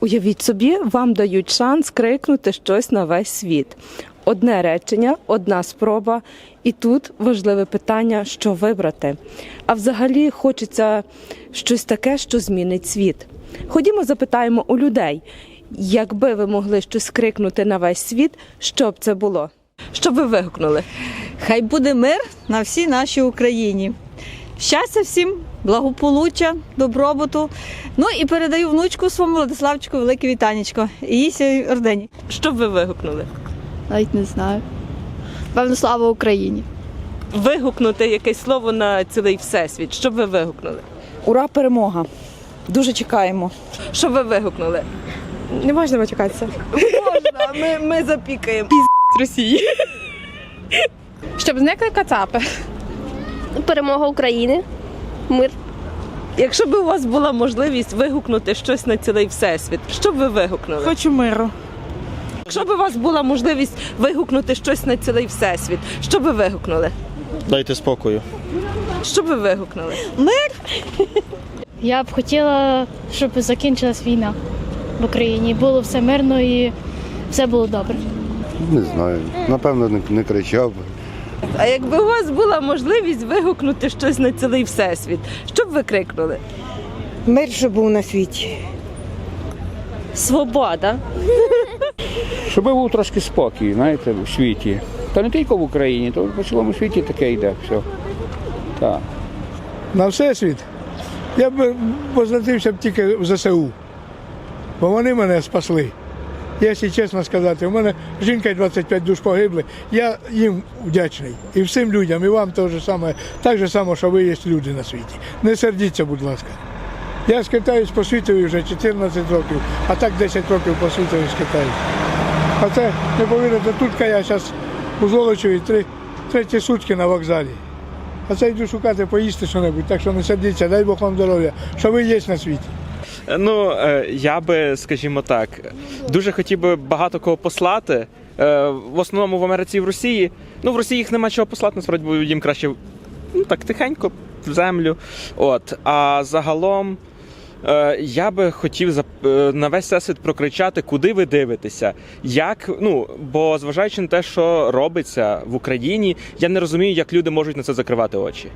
Уявіть собі, вам дають шанс крикнути щось на весь світ. Одне речення, одна спроба, і тут важливе питання, що вибрати. А взагалі хочеться щось таке, що змінить світ. Ходімо, запитаємо у людей, якби ви могли щось крикнути на весь світ, що б це було? Що б ви вигукнули? Хай буде мир на всій нашій Україні. Щастя всім, благополуччя, добробуту. Ну і передаю внучку своєму Владиславчику велике вітанечко. І їй сьогодні ордені. Що б ви вигукнули? Навіть не знаю. Певно, слава Україні. Вигукнути якесь слово на цілий всесвіт. Що б ви вигукнули? Ура, перемога! Дуже чекаємо. Що б ви вигукнули? Не можна матюкатися. Можна, ми, ми запікаємо. Росії. Щоб зникли кацапи. Перемога України. Мир. Якщо б у вас була можливість вигукнути щось на цілий всесвіт, що б ви вигукнули? Хочу миру. Якщо б у вас була можливість вигукнути щось на цілий всесвіт, що б ви вигукнули? Дайте спокою. Що б ви вигукнули? Я б хотіла, щоб закінчилась війна в Україні. Було все мирно і все було добре. Не знаю. Напевно, не, не кричав. би. А якби у вас була можливість вигукнути щось на цілий всесвіт, що б ви крикнули? Мир, що був на світі. Свобода. Щоб був трошки спокій, знаєте, у світі. Та не тільки в Україні, то по цілому світі таке йде. Все. Так. на всесвіт, я б позначився б тільки в ЗСУ, бо вони мене спасли. Якщо чесно сказати, у мене жінка і 25 душ погибли, я їм вдячний. І всім людям, і вам те ж саме, так же само, що ви є люди на світі. Не сердіться, будь ласка. Я скитаюсь по світові вже 14 років, а так 10 років по світові скитаюсь. А це, не повірите, тут я зараз у Золочеві три, треті сутки на вокзалі. А це йду шукати поїсти що-небудь, так що не сердіться, дай Бог вам здоров'я, що ви є на світі. Ну, е, я би, скажімо так, дуже хотів би багато кого послати. Е, В основному в Америці і в Росії. Ну, в Росії їх нема чого послати, насправді, бо їм краще ну, так тихенько в землю. От. А загалом. е, Я би хотів на весь всесвіт прокричати, куди ви дивитеся. Як, ну, бо зважаючи на те, що робиться в Україні, я не розумію, як люди можуть на це закривати очі.